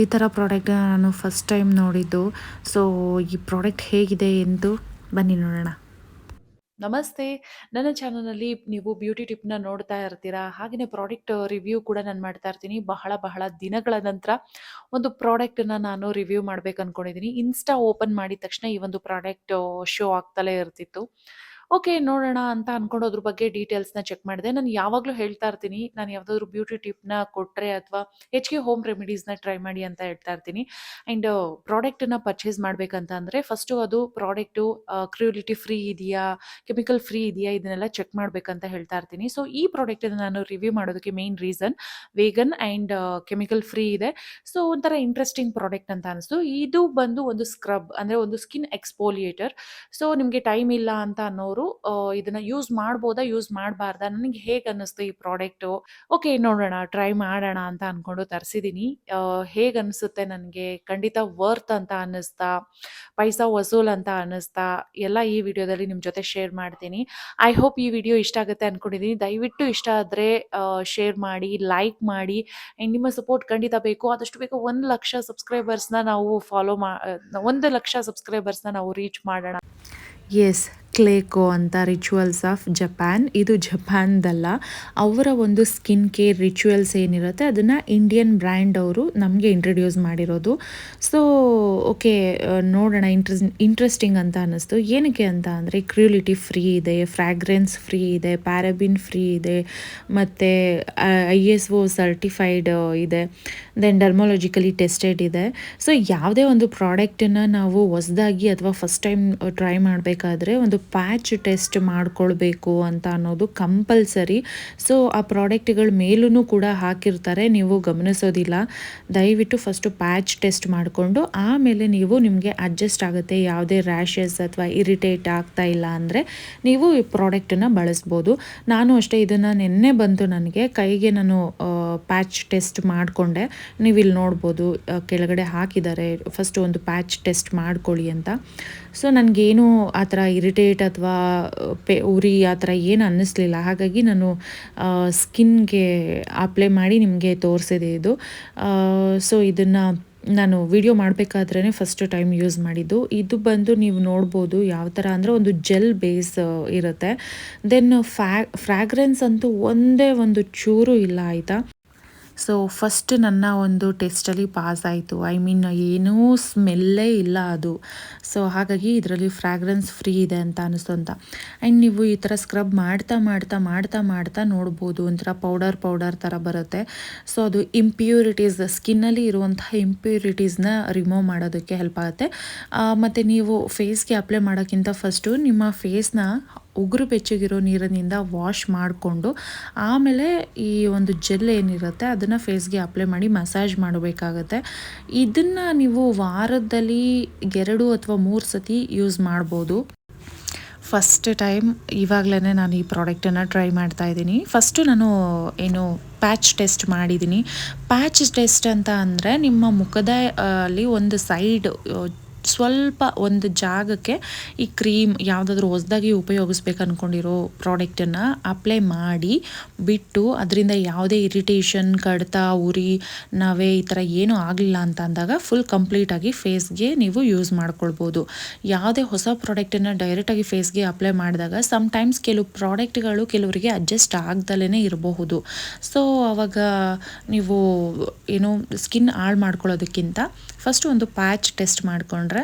ಈ ಥರ ಪ್ರಾಡಕ್ಟ್ನ ನಾನು ಫಸ್ಟ್ ಟೈಮ್ ನೋಡಿದ್ದು. ಸೊ ಈ ಪ್ರಾಡಕ್ಟ್ ಹೇಗಿದೆ ಎಂದು ಬನ್ನಿ ನೋಡೋಣ. ನಮಸ್ತೆ. ನನ್ನ ಚಾನಲಲ್ಲಿ ನೀವು ಬ್ಯೂಟಿ ಟಿಪ್ನ ನೋಡ್ತಾ ಇರ್ತೀರಾ? ಹಾಗೆಯೇ ಪ್ರಾಡಕ್ಟ್ ರಿವ್ಯೂ ಕೂಡ ನಾನು ಮಾಡ್ತಾ ಇರ್ತೀನಿ. ಬಹಳ ಬಹಳ ದಿನಗಳ ನಂತರ ಒಂದು ಪ್ರಾಡಕ್ಟನ್ನು ನಾನು ರಿವ್ಯೂ ಮಾಡ್ಬೇಕು ಅಂದ್ಕೊಂಡಿದ್ದೀನಿ ಇನ್ಸ್ಟಾ ಓಪನ್ ಮಾಡಿದ ತಕ್ಷಣ ಈ ಒಂದು ಪ್ರಾಡಕ್ಟ್ ಶೋ ಆಗ್ತಲೇ ಇರ್ತಿತ್ತು. ಓಕೆ, ನೋಡೋಣ ಅಂತ ಅನ್ಕೊಂಡು ಅದ್ರ ಬಗ್ಗೆ ಡೀಟೇಲ್ಸ್ನ ಚೆಕ್ ಮಾಡಿದೆ. ನಾನು ಯಾವಾಗಲೂ ಹೇಳ್ತಾ ಇರ್ತೀನಿ, ನಾನು ಯಾವುದಾದ್ರು ಬ್ಯೂಟಿ ಟಿಪ್ನ ಕೊಟ್ಟರೆ ಅಥವಾ ಹೆಚ್ಚಿಗೆ ಹೋಮ್ ರೆಮಿಡೀಸ್ನ ಟ್ರೈ ಮಾಡಿ ಅಂತ ಹೇಳ್ತಾ ಇರ್ತೀನಿ. ಆ್ಯಂಡ್ ಪ್ರಾಡಕ್ಟನ್ನ ಪರ್ಚೇಸ್ ಮಾಡಬೇಕಂತ ಅಂದರೆ ಫಸ್ಟು ಅದು ಪ್ರಾಡಕ್ಟು ಕ್ರಿಯೂಲಿಟಿ ಫ್ರೀ ಇದೆಯಾ ಕೆಮಿಕಲ್ ಫ್ರೀ ಇದೆಯಾ, ಇದನ್ನೆಲ್ಲ ಚೆಕ್ ಮಾಡಬೇಕಂತ ಹೇಳ್ತಾ ಇರ್ತೀನಿ. ಸೊ ಈ ಪ್ರಾಡಕ್ಟನ್ನು ನಾನು ರಿವ್ಯೂ ಮಾಡೋದಕ್ಕೆ main reason vegan and chemical free ಇದೆ. ಸೊ ಒಂಥರ ಇಂಟ್ರೆಸ್ಟಿಂಗ್ ಪ್ರಾಡಕ್ಟ್ ಅಂತ ಅನಿಸ್ತು. ಇದು ಬಂದು ಒಂದು ಸ್ಕ್ರಬ್ ಅಂದರೆ ಒಂದು ಸ್ಕಿನ್ ಎಕ್ಸ್ಪೋಲಿಯೇಟರ್ ಸೊ ನಿಮಗೆ ಟೈಮ್ ಇಲ್ಲ ಅಂತ ಅನ್ನೋರು ಆ, ಇದನ್ನ ಯೂಸ್ ಮಾಡ್ಬೋದಾ ಯೂಸ್ ಮಾಡಬಾರ್ದಾ ನನಗೆ ಹೇಗೆ ಅನ್ನಿಸ್ತು ಈ ಪ್ರಾಡಕ್ಟು ಓಕೆ ನೋಡೋಣ ಟ್ರೈ ಮಾಡೋಣ ಅಂತ ಅನ್ಕೊಂಡು ತರಿಸಿದ್ದೀನಿ ಹೇಗೆ ಅನಿಸುತ್ತೆ ನನಗೆ? ಖಂಡಿತ ವರ್ತ್ ಅಂತ ಅನ್ನಿಸ್ತಾ? ಪೈಸಾ ವಸೂಲ್ ಅಂತ ಅನ್ನಿಸ್ತಾ? ಎಲ್ಲ ಈ ವಿಡಿಯೋದಲ್ಲಿ ನಿಮ್ಮ ಜೊತೆ ಶೇರ್ ಮಾಡ್ತೀನಿ. ಐ ಹೋಪ್ ಈ ವಿಡಿಯೋ ಇಷ್ಟ ಆಗುತ್ತೆ ಅಂದ್ಕೊಂಡಿದ್ದೀನಿ ದಯವಿಟ್ಟು ಇಷ್ಟ ಆದರೆ ಶೇರ್ ಮಾಡಿ ಲೈಕ್ ಮಾಡಿ. ಆ್ಯಂಡ್ ನಿಮ್ಮ ಸಪೋರ್ಟ್ ಖಂಡಿತ ಬೇಕು. ಆದಷ್ಟು ಬೇಗ ಒಂದು ಲಕ್ಷ ಸಬ್ಸ್ಕ್ರೈಬರ್ಸ್ನ ನಾವು ಫಾಲೋ ಮಾ ಒಂದು ಲಕ್ಷ ಸಬ್ಸ್ಕ್ರೈಬರ್ಸ್ನ ನಾವು ರೀಚ್ ಮಾಡೋಣ. ಎಸ್ ಕ್ಲೇಕೋ ಅಂತ ರಿಚುವಲ್ಸ್ ಆಫ್ ಜಪಾನ್ ಇದು ಜಪಾನ್ದಲ್ಲ. ಅವರ ಒಂದು ಸ್ಕಿನ್ ಕೇರ್ ರಿಚುವಲ್ಸ್ ಏನಿರುತ್ತೆ, ಅದನ್ನು ಇಂಡಿಯನ್ ಬ್ರ್ಯಾಂಡ್ ಅವರು ನಮಗೆ ಇಂಟ್ರಡ್ಯೂಸ್ ಮಾಡಿರೋದು. ಸೊ ಓಕೆ ನೋಡೋಣ ಇಂಟ್ರೆಸ್ ಇಂಟ್ರೆಸ್ಟಿಂಗ್ ಅಂತ ಅನ್ನಿಸ್ತು. ಏನಕ್ಕೆ ಅಂತ ಅಂದರೆ ಕ್ರ್ಯೂಲಿಟಿ ಫ್ರೀ ಇದೆ ಫ್ರ್ಯಾಗ್ರೆನ್ಸ್ ಫ್ರೀ ಇದೆ ಪ್ಯಾರಬಿನ್ ಫ್ರೀ ಇದೆ, ಮತ್ತು ಐ ಎಸ್ ಒ ಸರ್ಟಿಫೈಡ್ ಇದೆ. ದೆನ್ ಡರ್ಮೊಲಾಜಿಕಲಿ ಟೆಸ್ಟೆಡ್ ಇದೆ. ಸೊ ಯಾವುದೇ ಒಂದು ಪ್ರಾಡಕ್ಟನ್ನು ನಾವು ಹೊಸದಾಗಿ ಅಥವಾ ಫಸ್ಟ್ ಟೈಮ್ ಟ್ರೈ ಮಾಡಬೇಕಾದ್ರೆ ಒಂದು ಪ್ಯಾಚ್ ಟೆಸ್ಟ್ ಮಾಡ್ಕೊಳ್ಬೇಕು ಅಂತ ಅನ್ನೋದು ಕಂಪಲ್ಸರಿ. ಸೊ ಆ ಪ್ರಾಡಕ್ಟ್ಗಳ ಮೇಲೂ ಕೂಡ ಹಾಕಿರ್ತಾರೆ, ನೀವು ಗಮನಿಸೋದಿಲ್ಲ. ದಯವಿಟ್ಟು ಫಸ್ಟು ಪ್ಯಾಚ್ ಟೆಸ್ಟ್ ಮಾಡಿಕೊಂಡು, ಆಮೇಲೆ ನೀವು ನಿಮಗೆ ಅಡ್ಜಸ್ಟ್ ಆಗುತ್ತೆ, ಯಾವುದೇ ರ್ಯಾಷಸ್ ಅಥವಾ ಇರಿಟೇಟ್ ಆಗ್ತಾ ಇಲ್ಲ ಅಂದರೆ ನೀವು ಈ ಪ್ರಾಡಕ್ಟನ್ನು ಬಳಸ್ಬೋದು. ನಾನು ಅಷ್ಟೇ ಇದನ್ನು ನಿನ್ನೆ ಬಂತು ನನಗೆ, ಕೈಗೆ ನಾನು ಪ್ಯಾಚ್ ಟೆಸ್ಟ್ ಮಾಡಿಕೊಂಡೆ. ನೀವು ಇಲ್ಲಿ ನೋಡ್ಬೋದು ಕೆಳಗಡೆ ಹಾಕಿದ್ದಾರೆ. ಫಸ್ಟ್ ಒಂದು ಪ್ಯಾಚ್ ಟೆಸ್ಟ್ ಮಾಡ್ಕೊಳ್ಳಿ ಅಂತ. ಸೊ ನನಗೇನು ಆ ಥರ ಇರಿಟೇಟ್ ಅಥವಾ, ಪೆ, ಉರಿ ಆ ಥರ ಏನು ಅನ್ನಿಸ್ಲಿಲ್ಲ. ಹಾಗಾಗಿ ನಾನು ಸ್ಕಿನ್ಗೆ ಅಪ್ಲೈ ಮಾಡಿ ನಿಮಗೆ ತೋರಿಸಿದೆ ಇದು. ಸೊ ಇದನ್ನು ನಾನು ವಿಡಿಯೋ ಮಾಡಬೇಕಾದ್ರೇ ಫಸ್ಟ್ ಟೈಮ್ ಯೂಸ್ ಮಾಡಿದ್ದು. ಇದು ಬಂದು ನೀವು ನೋಡ್ಬೋದು ಯಾವ ಥರ ಅಂದರೆ ಒಂದು ಜೆಲ್ ಬೇಸ್ ಇರುತ್ತೆ. ದೆನ್ ಫ್ಯಾ ಫ್ರ್ಯಾಗ್ರೆನ್ಸ್ ಅಂತೂ ಒಂದೇ ಒಂದು ಚೂರು ಇಲ್ಲ, ಆಯಿತಾ? ಸೊ ಫಸ್ಟ್ ನನ್ನ ಒಂದು ಟೆಸ್ಟಲ್ಲಿ ಪಾಸ್ ಆಯಿತು. ಐ ಮೀನ್ ಏನೂ ಸ್ಮೆಲ್ಲೇ ಇಲ್ಲ ಅದು. ಸೊ ಹಾಗಾಗಿ ಇದರಲ್ಲಿ ಫ್ರ್ಯಾಗ್ರೆನ್ಸ್ ಫ್ರೀ ಇದೆ ಅಂತ ಅನಿಸ್ತು ಅಂತ. ಆ್ಯಂಡ್ ನೀವು ಈ ಥರ ಸ್ಕ್ರಬ್ ಮಾಡ್ತಾ ಮಾಡ್ತಾ ಮಾಡ್ತಾ ಮಾಡ್ತಾ ನೋಡ್ಬೋದು. ಒಂಥರ ಪೌಡರ್ ಪೌಡರ್ ಥರ ಬರುತ್ತೆ. ಸೊ ಅದು ಇಂಪ್ಯೂರಿಟೀಸ್ ಸ್ಕಿನ್ನಲ್ಲಿ ಇರುವಂತಹ ಇಂಪ್ಯೂರಿಟೀಸ್ನ ರಿಮೂವ್ ಮಾಡೋದಕ್ಕೆ ಹೆಲ್ಪ್ ಆಗುತ್ತೆ. ಮತ್ತು ನೀವು ಫೇಸ್ಗೆ ಅಪ್ಲೈ ಮಾಡೋಕ್ಕಿಂತ ಫಸ್ಟು ನಿಮ್ಮ ಫೇಸ್ನ ಉಗುರು ಬೆಚ್ಚಗಿರೋ ನೀರಿನಿಂದ ವಾಶ್ ಮಾಡಿಕೊಂಡು ಆಮೇಲೆ ಈ ಒಂದು ಜೆಲ್ ಏನಿರುತ್ತೆ ಅದನ್ನು ಫೇಸ್ಗೆ ಅಪ್ಲೈ ಮಾಡಿ ಮಸಾಜ್ ಮಾಡಬೇಕಾಗತ್ತೆ. ಇದನ್ನು ನೀವು ವಾರದಲ್ಲಿ ಎರಡು ಅಥವಾ ಮೂರು ಸತಿ ಯೂಸ್ ಮಾಡ್ಬೋದು. ಫಸ್ಟ್ ಟೈಮ್ ಇವಾಗಲೇ ನಾನು ಈ ಪ್ರಾಡಕ್ಟನ್ನು ಟ್ರೈ ಮಾಡ್ತಾ ಇದ್ದೀನಿ. ಫಸ್ಟು ನಾನು ಏನು ಪ್ಯಾಚ್ ಟೆಸ್ಟ್ ಮಾಡಿದ್ದೀನಿ. ಪ್ಯಾಚ್ ಟೆಸ್ಟ್ ಅಂತ ಅಂದರೆ ನಿಮ್ಮ ಮುಖದ, ಅಲ್ಲಿ ಒಂದು ಸೈಡ್ ಸ್ವಲ್ಪ ಒಂದು ಜಾಗಕ್ಕೆ ಈ ಕ್ರೀಮ್ ಯಾವುದಾದ್ರೂ ಹೊಸ್ದಾಗಿ ಉಪಯೋಗಿಸ್ಬೇಕು ಅಂದ್ಕೊಂಡಿರೋ ಪ್ರಾಡಕ್ಟನ್ನು ಅಪ್ಲೈ ಮಾಡಿ ಬಿಟ್ಟು ಅದರಿಂದ ಯಾವುದೇ ಇರಿಟೇಷನ್, ಕಡ್ತ, ಉರಿ, ನಾವೇ ಈ ಥರ ಏನೂ ಆಗಲಿಲ್ಲ ಅಂತ ಅಂದಾಗ ಫುಲ್ ಕಂಪ್ಲೀಟಾಗಿ ಫೇಸ್ಗೆ ನೀವು ಯೂಸ್ ಮಾಡ್ಕೊಳ್ಬೋದು. ಯಾವುದೇ ಹೊಸ ಪ್ರಾಡಕ್ಟನ್ನು ಡೈರೆಕ್ಟಾಗಿ ಫೇಸ್ಗೆ ಅಪ್ಲೈ ಮಾಡಿದಾಗ ಸಮ್ಟೈಮ್ಸ್ ಕೆಲವು ಪ್ರಾಡಕ್ಟ್ಗಳು ಕೆಲವರಿಗೆ ಅಡ್ಜಸ್ಟ್ ಆಗ್ದಲೇ ಇರಬಹುದು. ಸೊ ಅವಾಗ ನೀವು ಏನು ಸ್ಕಿನ್ ಹಾಳು ಮಾಡ್ಕೊಳ್ಳೋದಕ್ಕಿಂತ ಫಸ್ಟ್ ಒಂದು ಪ್ಯಾಚ್ ಟೆಸ್ಟ್ ಮಾಡಿಕೊಂಡ್ರೆ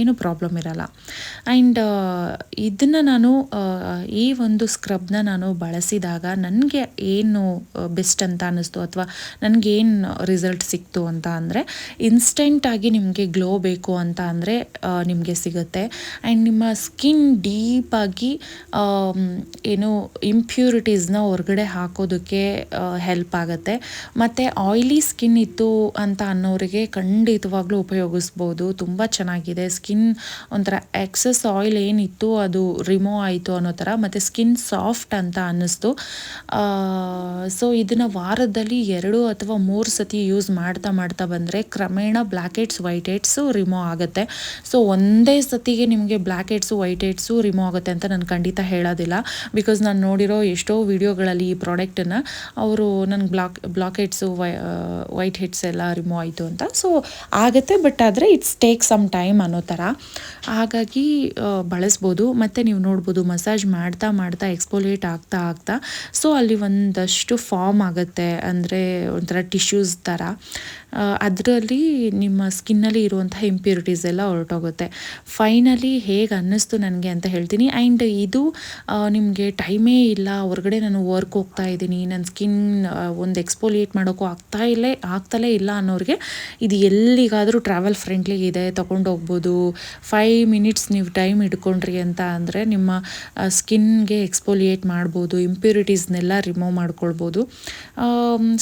ಏನೂ ಪ್ರಾಬ್ಲಮ್ ಇರಲ್ಲ. ಆ್ಯಂಡ್ ಇದನ್ನು ನಾನು ಈ ಒಂದು ಸ್ಕ್ರಬ್ನ ನಾನು ಬಳಸಿದಾಗ ನನಗೆ ಏನು ಬೆಸ್ಟ್ ಅಂತ ಅನ್ನಿಸ್ತು ಅಥವಾ ನನಗೇನು ರಿಸಲ್ಟ್ ಸಿಕ್ತು ಅಂತ ಅಂದರೆ ಇನ್ಸ್ಟೆಂಟಾಗಿ ನಿಮಗೆ ಗ್ಲೋ ಬೇಕು ಅಂತ ಅಂದರೆ ನಿಮಗೆ ಸಿಗುತ್ತೆ. ಆ್ಯಂಡ್ ನಿಮ್ಮ ಸ್ಕಿನ್ ಡೀಪಾಗಿ ಏನು ಇಂಪ್ಯೂರಿಟೀಸ್ನ ಹೊರಗಡೆ ಹಾಕೋದಕ್ಕೆ ಹೆಲ್ಪ್ ಆಗುತ್ತೆ. ಮತ್ತು ಆಯ್ಲಿ ಸ್ಕಿನ್ ಇತ್ತು ಅಂತ ಅನ್ನೋರಿಗೆ ಖಂಡಿತವಾಗ್ಲೂ ಉಪಯೋಗಿಸ್ಬೋದು. ತುಂಬ ಚೆನ್ನಾಗಿದೆ ಒಂಥರ ಎಕ್ಸಸ್ ಆಯಿಲ್ ಏನಿತ್ತು ಅದು ರಿಮೂವ್ ಆಯಿತು ಅನ್ನೋ ಥರ, ಮತ್ತು ಸ್ಕಿನ್ ಸಾಫ್ಟ್ ಅಂತ ಅನ್ನಿಸ್ತು. ಸೊ ಇದನ್ನು ವಾರದಲ್ಲಿ ಎರಡು ಅಥವಾ ಮೂರು ಸತಿ ಯೂಸ್ ಮಾಡ್ತಾ ಮಾಡ್ತಾ ಬಂದರೆ ಕ್ರಮೇಣ blackheads whiteheads remove ಆಗುತ್ತೆ. ಸೊ ಒಂದೇ ಸತಿಗೆ ನಿಮಗೆ blackheads whiteheads remove ಆಗುತ್ತೆ ಅಂತ ನಾನು ಖಂಡಿತ ಹೇಳೋದಿಲ್ಲ. ಬಿಕಾಸ್ ನಾನು ನೋಡಿರೋ ಎಷ್ಟೋ ವಿಡಿಯೋಗಳಲ್ಲಿ ಈ ಪ್ರಾಡಕ್ಟನ್ನು ಅವರು ನನಗೆ ಬ್ಲಾಕ್ ಬ್ಲಾಕ್ ಹೆಡ್ಸು ವೈ ವೈಟ್ ಹೆಡ್ಸ್ ಎಲ್ಲ ರಿಮೂವ್ ಆಯಿತು ಅಂತ. ಸೊ ಆಗುತ್ತೆ ಬಟ್ ಆದರೆ ಇಟ್ಸ್ ಟೇಕ್ ಸಮ್ ಟೈಮ್ ಅನ್ನೋ ಹಾಗಾಗಿ ಆ, ಬಳಸ್ಬೋದು ಮತ್ತು ನೀವು ನೋಡ್ಬೋದು ಮಸಾಜ್ ಮಾಡ್ತಾ ಮಾಡ್ತಾ ಎಕ್ಸ್ಪೋಲೇಟ್ ಆಗ್ತಾ ಆಗ್ತಾ ಸೊ ಅಲ್ಲಿ ಒಂದಷ್ಟು ಫಾರ್ಮ್ ಆಗುತ್ತೆ ಅಂದರೆ ಒಂಥರ ಟಿಶ್ಯೂಸ್ ಥರ ಅದರಲ್ಲಿ ನಿಮ್ಮ ಸ್ಕಿನ್ನಲ್ಲಿ ಇರುವಂಥ ಇಂಪ್ಯೂರಿಟೀಸ್ ಎಲ್ಲ ಹೊರಟೋಗುತ್ತೆ. ಫೈನಲಿ ಹೇಗೆ ಅನ್ನಿಸ್ತು ನನಗೆ ಅಂತ ಹೇಳ್ತೀನಿ. ಆ್ಯಂಡ್ ಇದು ನಿಮಗೆ ಟೈಮೇ ಇಲ್ಲ. ಹೊರಗಡೆ ನಾನು ವರ್ಕ್ ಹೋಗ್ತಾ ಇದ್ದೀನಿ. ನನ್ನ ಸ್ಕಿನ್ ಒಂದು ಎಕ್ಸ್ಪೋಲಿಯೇಟ್ ಮಾಡೋಕ್ಕೂ ಆಗ್ತಾ ಇಲ್ಲೇ, ಆಗ್ತಲೇ ಇಲ್ಲ ಅನ್ನೋರಿಗೆ ಇದು ಎಲ್ಲಿಗಾದರೂ ಟ್ರಾವೆಲ್ ಫ್ರೆಂಡ್ಲಿ ಇದೆ. ತೊಗೊಂಡು ಹೋಗ್ಬೋದು. ಫೈವ್ ಮಿನಿಟ್ಸ್ ನೀವು ಟೈಮ್ ಇಟ್ಕೊಂಡ್ರಿ ಅಂತ ಅಂದರೆ ನಿಮ್ಮ ಸ್ಕಿನ್ಗೆ ಎಕ್ಸ್ಪೋಲಿಯೇಟ್ ಮಾಡ್ಬೋದು. ಇಂಪ್ಯೂರಿಟೀಸ್ನೆಲ್ಲ ರಿಮೂವ್ ಮಾಡ್ಕೊಳ್ಬೋದು.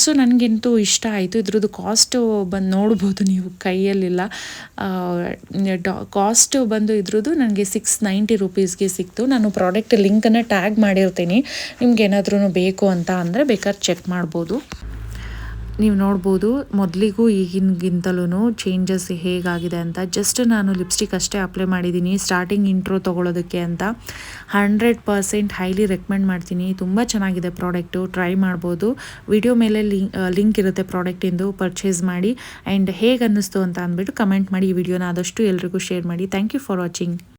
ಸೊ ನನಗಂತೂ ಇಷ್ಟ ಆಯಿತು. ಇದ್ರದ್ದು ಕಾಸ್ಟು ಬಂದು ನೋಡ್ಬೋದು ನೀವು ಕೈಯಲ್ಲಿಲ್ಲ. ಕಾಸ್ಟ್ ಬಂದು ಇದ್ರದ್ದು ನನಗೆ ಸಿಕ್ಸ್ ನೈಂಟಿ ರುಪೀಸ್ಗೆ ಸಿಕ್ತು. ನಾನು ಪ್ರಾಡಕ್ಟ್ ಲಿಂಕನ್ನು ಟ್ಯಾಗ್ ಮಾಡಿರ್ತೀನಿ. ನಿಮ್ಗೆ ಏನಾದ್ರೂ ಬೇಕು ಅಂತ ಅಂದರೆ ಬೇಕಾದ್ರೆ ಚೆಕ್ ಮಾಡ್ಬೋದು. ನೀವು ನೋಡ್ಬೋದು ಮೊದಲಿಗೂ ಈಗಿನಗಿಂತಲೂ ಚೇಂಜಸ್ ಹೇಗಾಗಿದೆ ಅಂತ. ಜಸ್ಟ್ ನಾನು ಲಿಪ್ಸ್ಟಿಕ್ ಅಷ್ಟೇ ಅಪ್ಲೈ ಮಾಡಿದ್ದೀನಿ ಸ್ಟಾರ್ಟಿಂಗ್ ಇಂಟ್ರೋ ತೊಗೊಳೋದಕ್ಕೆ ಅಂತ. ಹಂಡ್ರೆಡ್ ಪರ್ಸೆಂಟ್ ಹೈಲಿ ರೆಕಮೆಂಡ್ ಮಾಡ್ತೀನಿ. ತುಂಬ ಚೆನ್ನಾಗಿದೆ ಪ್ರಾಡಕ್ಟು ಟ್ರೈ ಮಾಡ್ಬೋದು. ವಿಡಿಯೋ ಮೇಲೆ ಲಿಂಕ್ ಲಿಂಕ್ ಇರುತ್ತೆ ಪ್ರಾಡಕ್ಟಿಂದು ಪರ್ಚೇಸ್ ಮಾಡಿ. ಆ್ಯಂಡ್ ಹೇಗೆ ಅನ್ನಿಸ್ತು ಅಂತ ಅಂದ್ಬಿಟ್ಟು ಕಮೆಂಟ್ ಮಾಡಿ ಈ ವಿಡಿಯೋನ ಆದಷ್ಟು ಎಲ್ರಿಗೂ ಶೇರ್ ಮಾಡಿ. Thank you for watching